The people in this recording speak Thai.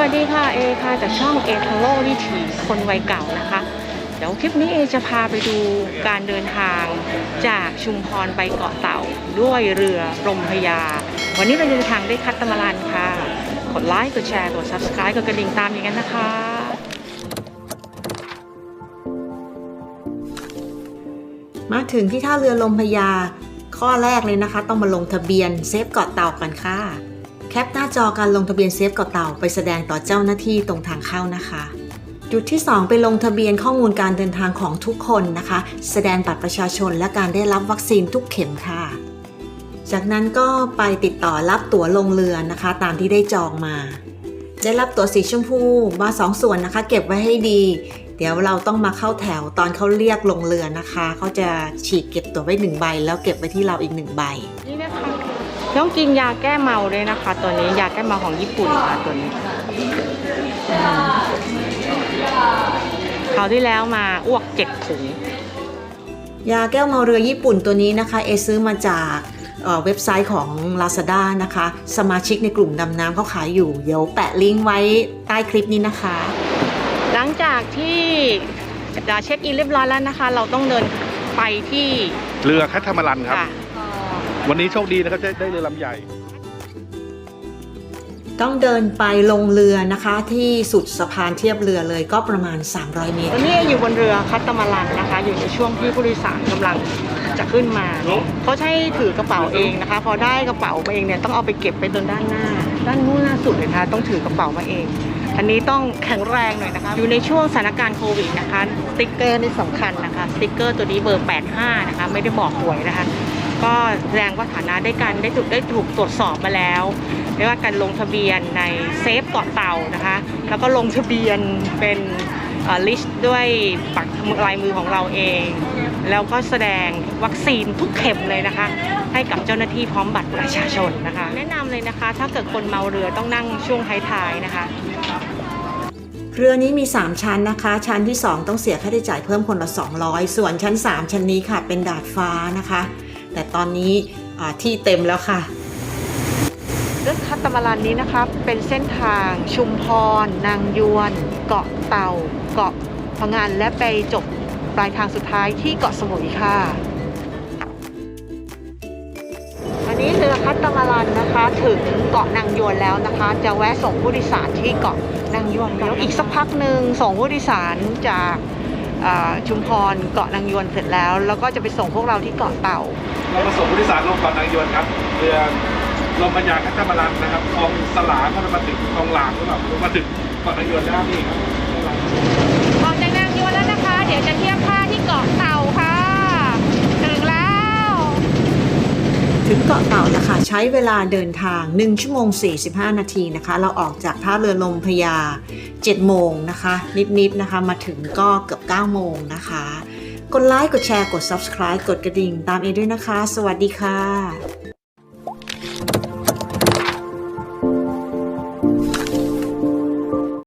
วัสดีค่ะเอค่ะจากช่องเอทาโร่วิถีคนวัยเก่านะคะ เดี๋ยวคลิปนี้เอจะพาไปดูการเดินทางจากชุมพรไปเกาะเต่าด้วยเรือรมพยา วันนี้เราเดินทางด้วยคัตตมารันค่ะ กดไลค์กดแชร์กด subscribe กดกระดิ่งตามอย่างนั้นนะคะมาถึงที่ท่าเรือลมพยา ข้อแรกเลยนะคะ ต้องมาลงทะเบียนเซฟเกาะเต่ากันค่ะ แคปหน้าจอการลงทะเบียนเซฟเกาะเต่าไปแสดงต่อเจ้าหน้าที่ตรงทางเข้านะคะ จุดที่ 2 ไปลงทะเบียนข้อมูลการเดินทางของทุกคนนะคะ แสดงบัตรประชาชนและการได้รับวัคซีนทุกเข็มค่ะ จากนั้นก็ไปติดต่อรับตั๋วลงเรือนะคะ ตามที่ได้จองมา ได้รับตั๋วสีชมพูมาสองส่วนนะคะ เก็บไว้ให้ดี เดี๋ยวเราต้องมาเข้าแถวตอนเขาเรียกลงเรือนะคะเขาจะฉีกเก็บตั๋วไว้หนึ่งใบแล้วเก็บไว้ที่เราอีกหนึ่งใบ ต้องกินยาแก้เมาด้วยนะคะ ตัวนี้ยาแก้เมาของญี่ปุ่นค่ะตัวนี้อืมคราวที่แล้วมาอ้วกเจ็ดถุงยาแก้วเมาเรือญี่ปุ่นตัวนี้นะคะ เอซื้อมาจากเอ่อเว็บไซต์ของ Lazada นะคะ สมาชิกในกลุ่มดำน้ำเขาขายอยู่ เดี๋ยวแปะลิงก์ไว้ใต้คลิปนี้นะคะ หลังจากที่เช็คอินเรียบร้อยแล้วนะคะ เราต้องเดินไปที่เรือแคทามารันครับค่ะ วันนี้โชคดีนะครับได้ได้เรือลำใหญ่ ต้องเดินไปลงเรือนะคะ ที่สุดสะพานเทียบเรือเลยก็ประมาณ 300 เมตร ตอนนี้อยู่บนเรือคัตตามารันนะคะ อยู่ในช่วงที่ผู้โดยสารกำลังจะขึ้นมาเขาใช้ถือกระเป๋าเองนะคะ พอได้กระเป๋ามาเองเนี่ยต้องเอาไปเก็บไปตรงด้านหน้า ด้านนู้นหน้าสุดเลยนะคะต้องถือกระเป๋ามาเอง อันนี้ต้องแข็งแรงหน่อยนะคะ อยู่ในช่วงสถานการณ์โควิดนะคะสติ๊กเกอร์นี่สำคัญนะคะสติ๊กเกอร์ตัวนี้เบอร์ 85 นะคะ ไม่ได้บอกหวยนะคะ ก็แสดงว่าฐานะได้การได้ถูกได้ถูกตรวจสอบมาแล้วไม่ว่าการลงทะเบียนในเซฟเกาะเต่านะคะ แล้วก็ลงทะเบียนเป็นลิสต์ด้วยปักลายมือของเราเอง แล้วก็แสดงวัคซีนทุกเข็มเลยนะคะ ให้กับเจ้าหน้าที่พร้อมบัตรประชาชนนะคะ แนะนำเลยนะคะ ถ้าเกิดคนเมาเรือต้องนั่งช่วงท้ายๆนะคะเรือนี้มี 3 ชั้นนะคะ ชั้นที่ 2 ต้องเสียค่าใช้จ่ายเพิ่มคนละ 200 ส่วนชั้น 3 ชั้นนี้ค่ะเป็นดาดฟ้านะคะ แต่ตอนนี้ที่เต็มแล้วค่ะเรื่องคัตตามารันนี้นะคะเป็นเส้นทางชุมพร นางยวน เกาะเต่า เกาะพะงันและไปจบปลายทางสุดท้ายที่เกาะสมุยค่ะวันนี้เรือคัตตามารันนะคะถึงเกาะนางยวนแล้วนะคะ จะแวะส่งผู้โดยสารที่เกาะนางยวนแล้วอีกสักพักหนึ่งส่งผู้โดยสารจาก ชุมพรเกาะนางยวนเสร็จแล้ว แล้วก็จะไปส่งพวกเราที่เกาะเต่า เรามาส่งผู้โดยสารลงเกาะนางยวนครับเรือลมพยาแคทามารันนะครับคลองสลาเขามาถึงคลองหลางหรือเปล่ามาถึงเกาะนางยวนแล้วนี่ครับออกจากนางยวนแล้วนะคะ เดี๋ยวจะเทียบท่าที่เกาะเต่าค่ะ ถึงแล้ว ถึงเกาะเต่านะคะ ใช้เวลาเดินทาง 1 ชั่วโมง 45 นาทีนะคะ เราออกจากท่าเรือลมพยา 7 โมงนะคะ นิดๆนะคะ มาถึงก็เกือบ 9 โมงนะคะ กดไลค์ กดแชร์ กด subscribe กดกระดิ่งตามเอด้วยนะคะ สวัสดีค่ะ